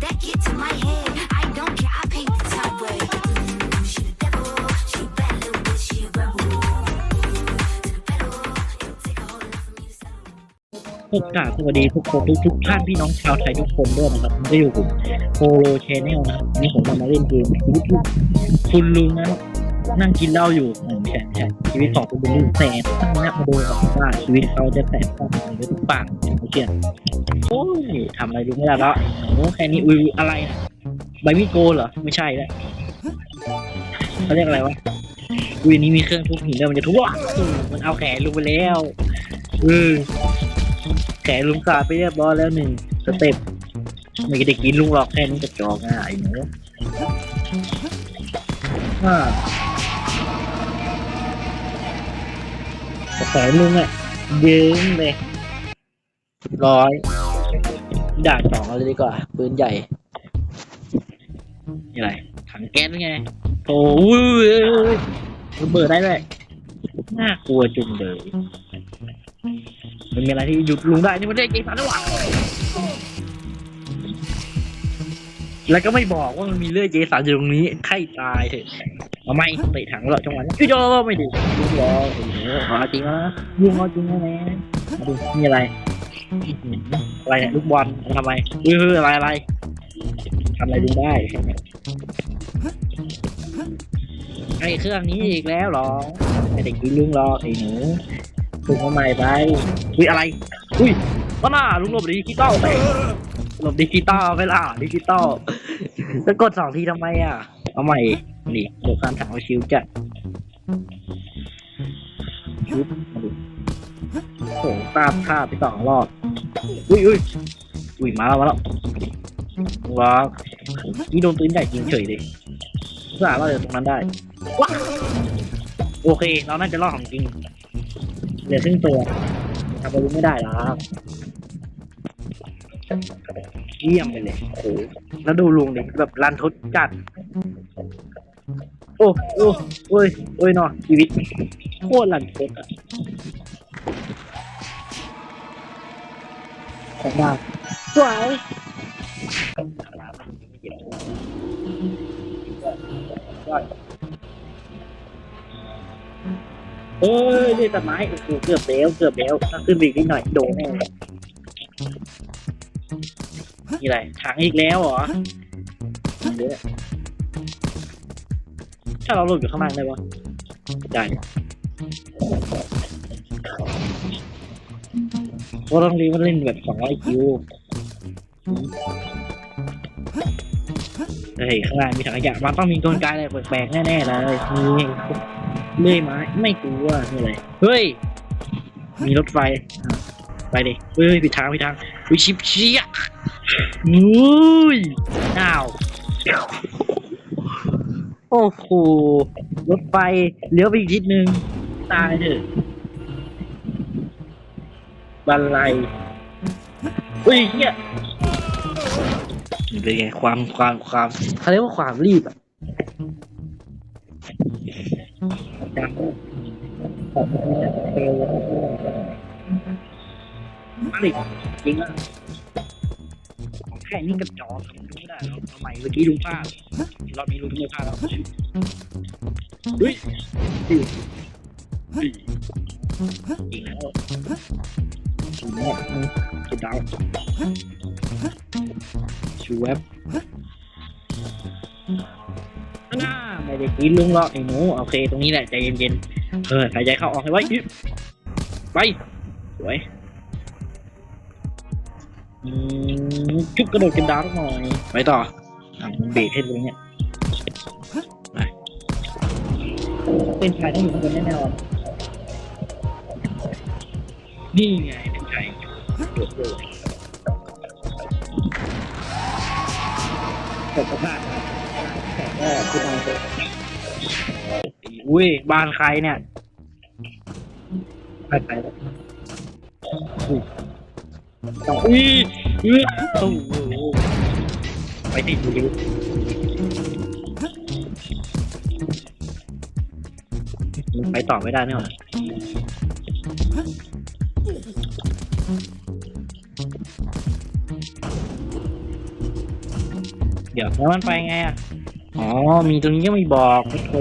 that get to my head. I don't care, I paint the top red. Mm, she the devil, she bad little bitch, she a rebel. To the pedal, it'll take a whole lot for me to settle. โอกาสสวัสดีทุกคนทุกทุกท่านพี่น้องชาวไทยทุกคนด้วยนะครับได้อยู่ผมโปโลชแนลนะครับวันนี่ผมจะมาเล่นเกมชีวิตลูกคุณลุงนั้นนั่งกินเหล้าอยู่อืมใช่ใช่ชีวิตของคุณลุงแสบตั้งหนะมาดูครับว่าชีวิตเขาจะแสบต้องหรือทุกปาไม่เชื่อ โอ้ยทำอะไรลุงไม่ได้แล้วโอ้แค่นี้อุ้ยอะไรนะใบมีดโกเหรอ ไม่ใช่แล้วเขาเรียกอะไรวะอุ้ยนี้มีเครื่องทุบหินด้วยมันจะทุบว้าวมันเอาแขนลุงไปแล้วเออแขนลุงขาดไปเรียบร้อยแล้วหนึ่งสเต็ปไม่ได้กินลุงหรอกแค่นี้กระจอกง่ายหนูอ่าแขนลุงอะยืมเลยร้อย ด่านสองเอาเลยดีกว่าปืนใหญ่นี่อะไรถังแก๊สไงโอ้ยระเบิดได้เลยน่ากลัวจุงเลย มันมีอะไรที่หยุดลุงได้นี่มันเรียกเกสันหรือวะแล้วก็ไม่บอกว่ามันมีเลือดเจสันอยู่ตรงนี้ไข้ตายเถอะเอาไม่เตะถังแล้วจังหวะนี้พี่โจไม่ดีลุงรอโอ้โหจริงวนะลุงเอาจริงแล้วนะมาดูมีอะไร อะไรเนี่ยลูกบอลทำไมเฮ้ยอะไรอะไรทำอะไรลุงได้ไอ้เครื่องนี้อีกแล้วหรอไม่ได้กินลุงรอไอหนูลุงเอาใหม่ไปอุ้ยอะไร อุ้ยว่าน่าลุงหลบดิจิตอลไปหลบดิจิตอลไปล่ะดิจิตอลแล้วกดสองทีทำไมอะ เอาใหม่ นี่โดดการถังเอาชิวจัดชุบมาดู โหตามท่าไปสองรอบ อุ้ยอุ้ยอุ้ยมาแล้วมาแล้วว้าวนี่โดนปืนใหญ่ยิงเฉยเลยสาเราจากตรงนั้นได้ว้าโอเค เราน่าจะรอดของจริง เหลือครึ่งตัวทำไปรู้ไม่ได้หรอกเยี่ยมไปเลยโอ้โหแล้วดูลุงดิแบบรันทดจัด โอ้โอ้โอ้ยโอ้ยเนาะชีวิตโคตรรันทดอะ ของดาวสวยเอ้ยเรียตัดไม้โอ้โหเกือบแล้วเกือบแล้วถ้าขึ้นไปอีกนิดหน่อยโดนแน่เลยนี่อะไรถังอีกแล้วเหรอเยอะถ้าเราหลุดอยู่ข้างล่างได้ปะได้ เพราะต้องรีบมาเล่นแบบสองร้อยคิวเฮ้ยข้างล่างมีถังขยะมันต้องมีกลไกอะไรแปลกๆแน่ๆเลยมีเลื่อยไม้ไม่กลัวนี่เลยเฮ้ย มีรถไฟไปดิเฮ้ยผิดทางผิดทางวิชิปเชียอุ้ยอ้าวโอ้โหรถไฟเลี้ยวไปอีกทิศนึง ตายเถอะ บันไลอุ้ยเฮียนี่เป็นไงความความความเขาเรียกว่าความรีบอะจังขอบคุณนะเร็วมาดิจริงอะของแค่นี้กระจอกทำไม่ได้หรอกทำไมเมื่อกี้ลุงพลาดรอบนี้ลุงไม่พลาดแล้วเฮ้ยเฮ้ยเฮ้ยจ ริงแล้วชูแม่จะดาวชูแวบน่าไม่ได้กินลุงหรอกไอ้หนูโอเค ตรงนี้แหละใจเย็นๆเออหายใจเข้าออกให้ไว้ไปสวยอืมจุบกระโดดกันดาวหน่อยไปต่อเบรกให้ตรงเนี้ยเป็นชายต้องอยู่ข้างบนแน่นอนนี่ไง เป็นชายโดดโดดตกกระพาดนะแต่ก็คือตายไปอุ้ยบ้านใครเนี่ยใครไปแล้วอุ้ยต้องอุ้ยอุ้ยโอ้โหไปที่ดูดิไปต่อไม่ได้เนี่ยหรอ เดี๋ยวแล้วมันไปไงอะ อ๋อ มีตรงนี้ก็ไม่บอกโอ้โห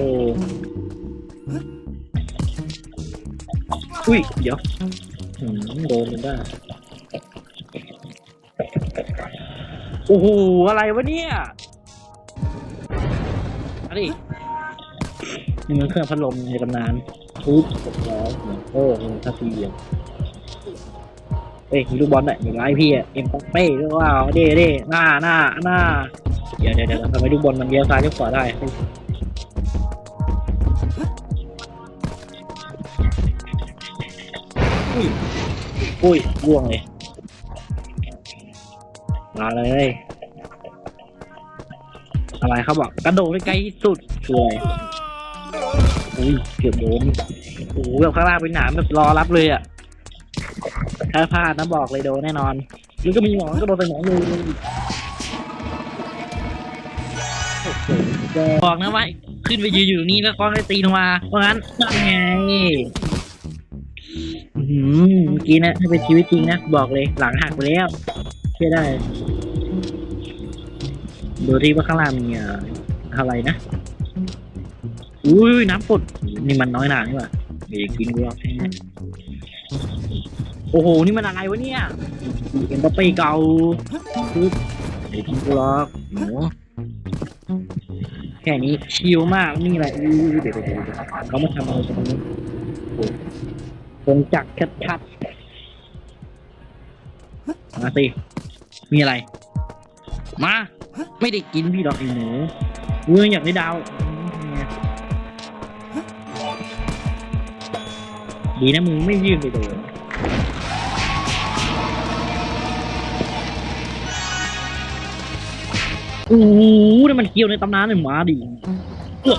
อุ้ย เดี๋ยวหืมโดนมันได้ โอ้โห อะไรวะเนี่ยเอะไรนี่มันเครื่องพัดลมในตำนานปุ๊บกดล้อโอ้โหทัทีเดียว เอ้ยมีลูกบอลด้วยมีไลพี่อะเอ็มปังเป้หรือว่าเด้เด้หน้าหน้าหน้าเดี๋ยวเดี๋ยวเดี๋ยวทำไมลูกบอลมันเลี้ยวซ้ายเลี้ยวขวาได้อุ้ยอุ้ยล่วงเลยมาเลยอะไรเขาบอกกระโดดไปไกลที่สุดคืออะไรอุ้ยเกือบโดนโอ้โหแบบข้างล่างเป็นหนามแบบรอรับเลยอะ ถ้าพลาดนะบอกเลยโดนแน่นอน มันก็มีหมอนก็โดนไปหมอนเลยบอกนะว่าขึ้นไปยืนอยู่ตรงนี้แล้วก้อนได้ตีลงมา เพราะงั้นนั่นไงอื้อหือเมื่อกี้นะถ้าเป็นชีวิตจริงนะบอกเลยหลังหักไปแล้วเชื่อได้ ดูที่ว่าข้างล่างมีอะไรนะอุ้ยน้ำปดนี่มันน้อยหนานี่หว่าเดี๋ยวกินกูหรอกแน่ โอ้โห นี่มันอะไรวะเนี่ยเอ็นบัปเป้เก่าปึ๊บเดี๋ยวกินกูหรอกหนูแค่นี้ชิลมาก นี่แหละอุ้ยเดี๋ยวเดี๋ยวเดี๋ยวเขามาทำอะไรกันตรงนี้โอ้โหคงจักรชัดๆมาสิมีอะไร มา ไม่ได้กินพี่ดอกไอ้หนูเมื่ออยากได้ดาว ดีนะมึงไม่ยื่นไปโดน อ้โหนี่มันเกี่ยวในตำนานเลยหมาดิเอื้อ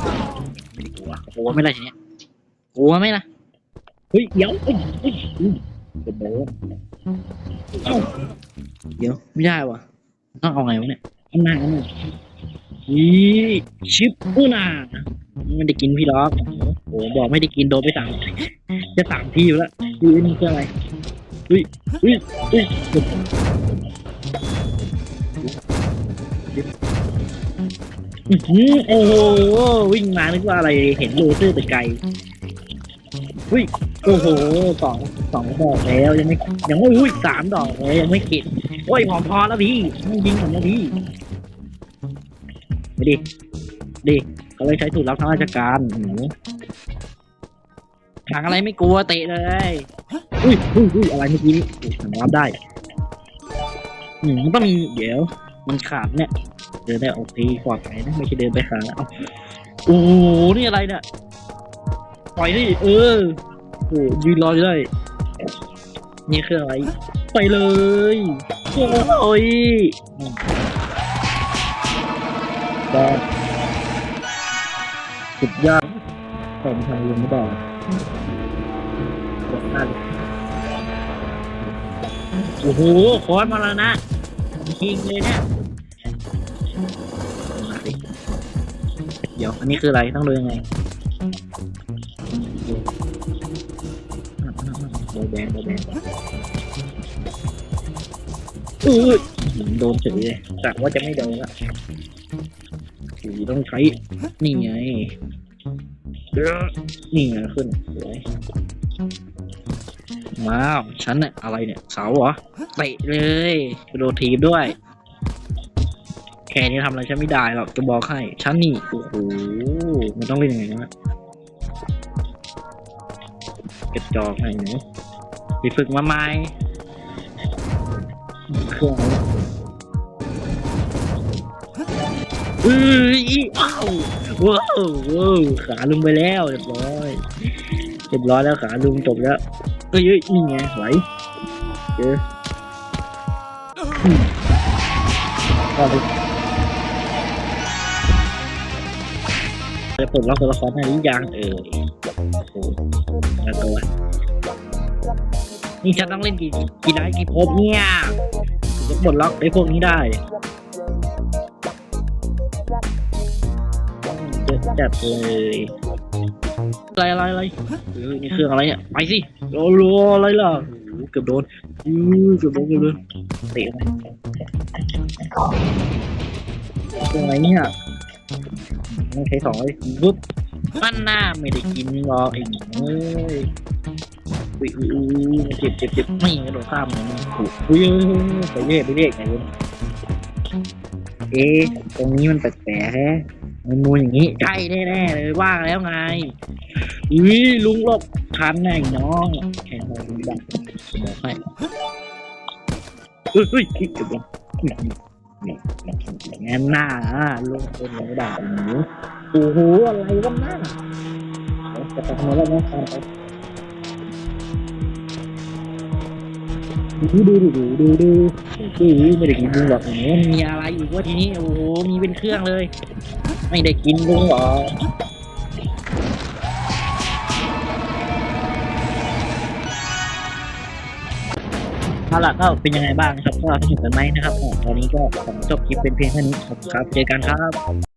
ไม่ได้กลัวกลัวไม่ได้ทีเนี้ยกลัวไหมล่ะเฮ้ยเดี๋ยวเฮ้ยเฮ้ยเฮ้ยเดี๋ยวโดนเอ้าเดี๋ยวไม่ได้วะต้องเอาไงวะเนี่ยตำนานกันเนี่ยอีชิปอูนาไม่ได้กินพี่ล็อกโอ้โหบอกไม่ได้กินโดนไปสามจะสามทีอยู่แล้วอุ้ยนี่คืออะไรอุ้ยอุ้ยอุ้ย อื้อหือโอ้โหวิ่งมานึกว่าอะไรเห็นโลเซอร์แต่ไกลอุ้ยโอ้โหสองสองดอกแล้วยังไม่ยังไม่อุ้ยสามดอกเลยยังไม่เข็ดโอ้ยหอมพอแล้วพี่ไม่ยิงผมนะพี่ไม่ดิดิเขาเลยใช้สูตรลับทางราชการหนูทางอะไรไม่กลัวเตะเลยอุ้ยอุ้ยอุ้ยอะไรเมื่อกี้นี่อุ๊ยทางรับได้อืมมันต้องมีเดี๋ยว มันขาดเนี่ย เดินได้โอเคปลอดภัยนะไม่ใช่เดินไปขาเอาโอ้โหนี่อะไรเนี่ยปล่อยดิเออโอ้ยืนรออยู่ได้นี่คืออะไร ไปเลยโอ้ยอืมก็สุดยอดผมทางลงไม่บอกกดนั่นโอ้โหคอนมาแล้วนะจริงเลยเนี่ย เดี๋ยว อันนี้คืออะไร ต้องดูยังไงโดนแบนโดนแบนอือโดนเฉยเลยกว่าจะไม่โดนละสีต้องใช้ นี่ไงนี่ไงขึ้นสวยว้าว ฉันเนี่ยอะไรเนี่ย เสาเหรอเตะเลยกระโดดทีบด้วย แค่นี้ทำอะไรฉันไม่ได้หรอกจะบอกให้ฉันนี่โอ้โหมันต้องเล่นยังไงนะเก็บจอกให้หนูไปฝึกมาใหม่เครื่องอะไรเนี่ยเอ้ยว้าวว้าวขาลุงไปแล้วเรียบร้อยเรียบร้อยแล้วขาลุงจบแล้วเอ้ยเอ้ยนี่ไงไหวเจอ จะปลดล็อกตัวละครได้หรือยังเออโอ้โหแล้วตัวนี่ฉันต้องเล่นกี่กี่ได้กี่ภพเนี่ยจะปลดล็อกไอ้พวกนี้ได้เยอะจัดเลยอะไรอะไรอะไรเออนี่เครื่องอะไรเนี่ยไปสิโลโลอะไรล่ะโอ้โหเกือบโดนอื้อเกือบโดนเกือบโดนเตะไปตรงไหนเนี่ย ต้องใช้สองเลยปุ๊บมันหน้าไม่ได้กินหรอกไอ้หนูเอ้ยอุ้ยอุ้ยอุ้ยเจ็บเจ็บเจ็บไม่กระโดดข้ามเลยนะอุ้ยอุ้ยไปเรียกไปเรียกไงวะเอ๊ะตรงนี้มันแปลกๆแฮะมันนูนอย่างนี้ใช่แน่ๆเลยว่างแล้วไงอุ้ยลุงหลบทันไงน้องแข่งมาลุงดังบอกให้เฮ้ยเฮ้ยคิดกับผม งั้นหน้าอะลุงเป็นระด่าหนูโอ้โหอะไรวะหน้าจะทำอะไรนะดูดูดูดูดูดูดูไม่ได้กินลุงหรอกหนูมีอะไรอีกวะทีนี้โอ้โหมีเป็นเครื่องเลย ไม่ได้กินลุงหรอก เอาล่ะก็เป็นยังไงบ้างนะครับ ก็สนุกกันไหมนะครับตอนนี้ก็ผมจบคลิปเป็นเพียงเท่านี้ครับ เจอกันครับ